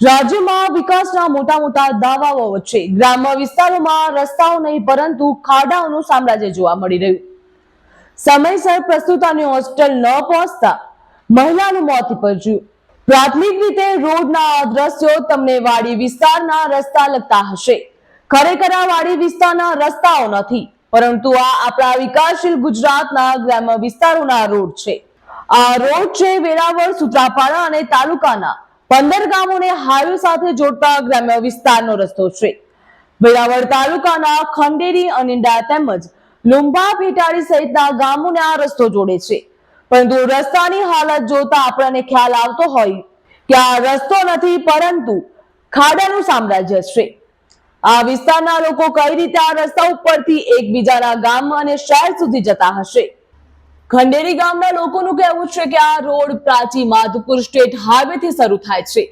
રાજ્યમાં વિકાસના મોટા મોટા દાવાઓ વચ્ચે ગ્રામ્ય વિસ્તારોમાં રસ્તાઓ નહીં, પરંતુ ખાડાઓનું સામ્રાજ્ય જોવા મળી રહ્યું. સમયસર પ્રસ્તુતાની હોસ્ટેલ ન પહોંચતા મહિલાનું મોત નીપજ્યું. પ્રાથમિક રીતે રોડના દ્રશ્યો તમને વાડી વિસ્તારના રસ્તા લગતા હશે. ખરેખર આ વાડી વિસ્તારના રસ્તાઓ નથી, પરંતુ આ આપણા વિકાસશીલ ગુજરાતના ગ્રામ્ય વિસ્તારોના રોડ છે. આ રોડ છે વેરાવળ, સુત્રાપાડા અને તાલુકાના પંદર ગામોને હાઈવે સાથે જોડતા ગ્રામ્ય વિસ્તારનો રસ્તો છે. વેરાવળ તાલુકાના ખંડેરી અનિંડા તેમજ લુંબા ભેટાડી સહિતના ગામોને આ રસ્તો જોડે છે. પરંતુ રસ્તાની હાલત જોતા આપણને ખ્યાલ આવતો હોય કે આ રસ્તો નથી, પરંતુ ખાડાનું સામ્રાજ્ય છે. આ વિસ્તારના લોકો કઈ રીતે આ રસ્તા ઉપરથી એકબીજાના ગામ અને શહેર સુધી જતા હશે? ખંડેરી ગામના લોકોનું કહેવું છે કે આ road Prachi Madhupur state highway થી શરૂ થાય છે.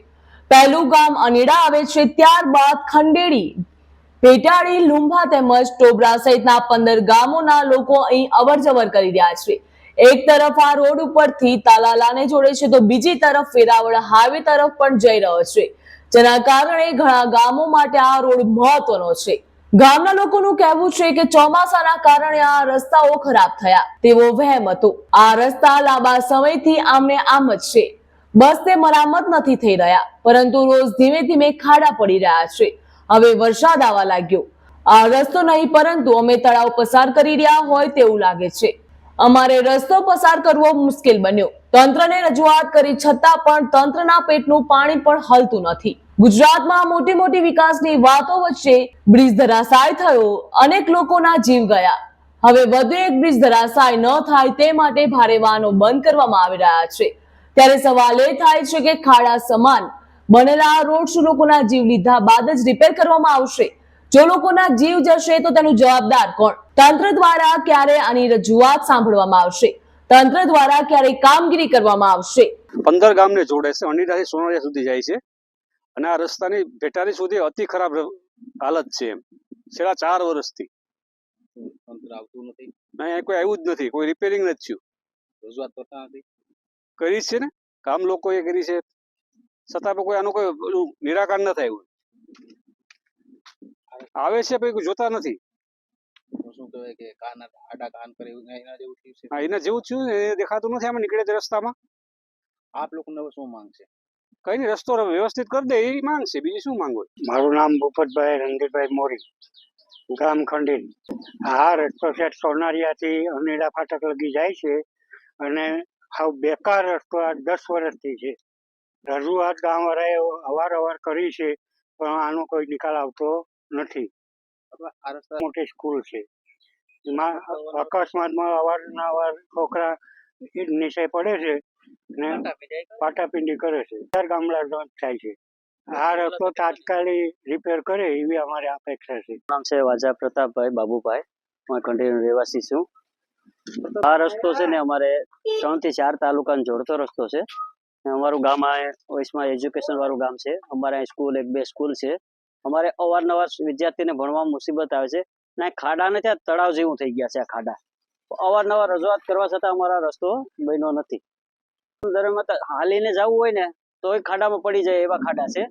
પહેલું ગામ અનેડા આવે છે, ત્યારબાદ ખંડેરી, પેટાળી, લુંભા તેમજ ટોબરા સહિતના પંદર ગામોના લોકો અહીં અવર જવર કરી રહ્યા છે. એક તરફ આ રોડ ઉપરથી તાલાલાને જોડે છે તો બીજી તરફ વેરાવળ હાઈવે તરફ પણ જઈ રહ્યો છે. જેના કારણે ઘણા ગામો માટે આ રોડ મહત્વનો છે. ગામના લોકોનું કહેવું છે કે ચોમાસાના કારણે આ રસ્તાઓ ખરાબ થયા. તેવો વહેમ હતો. આ રસ્તા લાંબા સમયથી આમને આમ જ છે. બસ તે મરામત નથી થઈ રહ્યા, પરંતુ રોજ ધીમે ધીમે ખાડા પડી રહ્યા છે. હવે વરસાદ આવવા લાગ્યો. આ રસ્તો નહીં, પરંતુ અમે તળાવ પસાર કરી રહ્યા હોય તેવું લાગે છે. અમારે રસ્તો પસાર કરવો મુશ્કેલ બન્યો. તંત્રને રજૂઆત કરી છતાં પણ તંત્રના પેટનું પાણી પણ હલતું નથી. ગુજરાતમાં મોટી મોટી વિકાસની વાતો વચ્ચે બ્રિજ ધરાશાય થયો. અનેક લોકોના જીવ ગયા. હવે વધુ એક બ્રિજ ધરાશાય ન થાય તે માટે ભારે વાહનો બંધ કરવામાં આવી રહ્યા છે. ત્યારે સવાલ એ થાય છે કે ખાડા સમાન બનેલા રોડ શું લોકોના જીવ લીધા બાદ જ રિપેર કરવામાં આવશે? જો લોકોના જીવ જશે તો તેનું જવાબદાર કોણ? તંત્ર દ્વારા ક્યારે આની રજૂઆત સાંભળવામાં આવશે? તંત્ર દ્વારા ક્યારે કામગીરી કરવામાં આવશે? પંદર ગામને જોડે છે. અણીરાથી સોનરિયા સુધી જાય છે. અને આ રસ્તાની ભેટારી સુધી અતિ ખરાબ હાલત છે એમ. છેલ્લા ચાર વર્ષથી. આવતું નથી. અહીંયા કોઈ આવ્યું જ નથી. કોઈ રિપેરિંગ નથી થયું. રજૂઆત કરતા નથી. કરી છે ને. કામ લોકોએ કરી છે. છતાં પણ કોઈ આનું કોઈ પેલું નિરાકરણ ન થાય આવે છે પણ જોતા નથી. શું કહેવાય કે કાન આડા કાન કરે એના જેવું થયું છે? હા એના જેવું થયું ને એ દેખાતું નથી આમાં નીકળે રસ્તામાં. આપ લોકોને શું માંગ છે કઈ નહીં રસ્તો વ્યવસ્થિત કરી દે એ માંગ છે બીજી શું માંગો? મારું નામ ભૂપતભાઈ રણજીતભાઈ મોરી ગામ ખંડીન. હા રસ્તો છે સોનારિયાથી અનેડા ફાટક લગી જાય છે અને હાવ બેકાર રસ્તો આ દસ વર્ષથી છે. રજૂઆત ગામવાળાએ અવારનવાર કરી છે પણ આનો કોઈ નિકાલ આવતો નથી. અથવા આ રસ્તા મોટી સ્કૂલ છે. એમાં અકસ્માતમાં અવારનવાર છોકરા નીચે પડે છે પાટાપિંડી કરે છે? ચાર ગામડા થાય છે. આ રસ્તો તાત્કાલિક રિપેર કરે એવી અમારી અપેક્ષા છે. નામ છે વાજા પ્રતાપભાઈ બાબુભાઈ. હું કંટીન્યુ રહેવાસી છું. આ રસ્તો છે ને અમારે ત્રણથી ચાર તાલુકાને જોડતો રસ્તો છે. અમારું ગામ આ વૈશમાં એજ્યુકેશન વાળું ગામ છે. અમારે અહીં સ્કૂલ એક બે સ્કૂલ છે. અમારે અવારનવાર વિદ્યાર્થીને ભણવામાં મુસીબત આવે છે. ને ખાડા ને ત્યાં તળાવ જેવું થઈ ગયા છે આ ખાડા. અવારનવાર રજૂઆત કરવા છતાં અમારા રસ્તો બન્યો નથી. તો હાલીને જવું હોય ને, તોય ખાડામાં પડી જાય એવા ખાડા છે.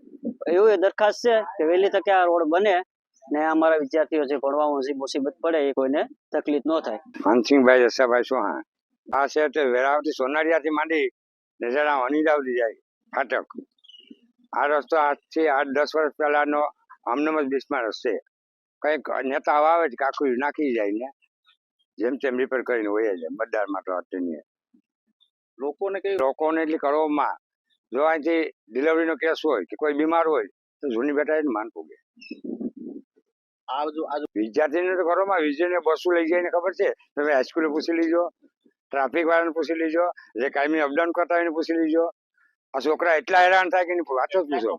એવું એ દરખાસ્ત છે કે વહેલી તકે આ રોડ બને ને અમારા વિદ્યાર્થીઓ જે ભણવામાં જે મુસીબત પડે એ કોઈને તકલીફ ન થાય. હનસિંહભાઈ જસાભાઈ હા? આ છે તે વેરાવતી સોનારિયાથી માંડી ને જરા અનિદા જાય, ફાટક. આ રસ્તો આજથી આઠ દસ વર્ષ પહેલાનો આમનામ જ બીસમાં છે કંઈક નેતા આવે જ કાકું નાખી જાય ને, જેમ તેમ રિપેર કરીને હોય છે મતદાર તો અત્યારની લોકોને કઈ લોકોને એટલી કરવામાં જો અહીંથી ડિલિવરીનો કેસ હોય કે કોઈ બીમાર હોય તો જૂની બેટા એને માન પૂગે આ બાજુ આ વિદ્યાર્થીને તો ઘરોમાં વિજયને બસો લઈ જઈને ખબર છે? તમે હાઈસ્કૂલે પૂછી લીજો ટ્રાફિક વાળાને પૂછી લીજો જે કાયમી અપડાઉન કરતા હોય પૂછી લીજો. આ છોકરા એટલા હેરાન થાય કે વાતો જ પૂછો.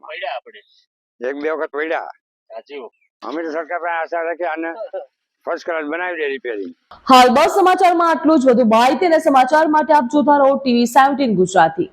એક બે વખત પડ્યા. સાચી અમે તો સરકાર પાસે આશા રાખી આને ફર્સ્ટ ક્લાસ બનાવી દે રિપેરિંગ હાલ બસ સમાચારમાં આટલું જ. વધુ માહિતી અને સમાચાર માટે આપ જોતા રહો ટીવી સેવન્ટીન ગુજરાતી.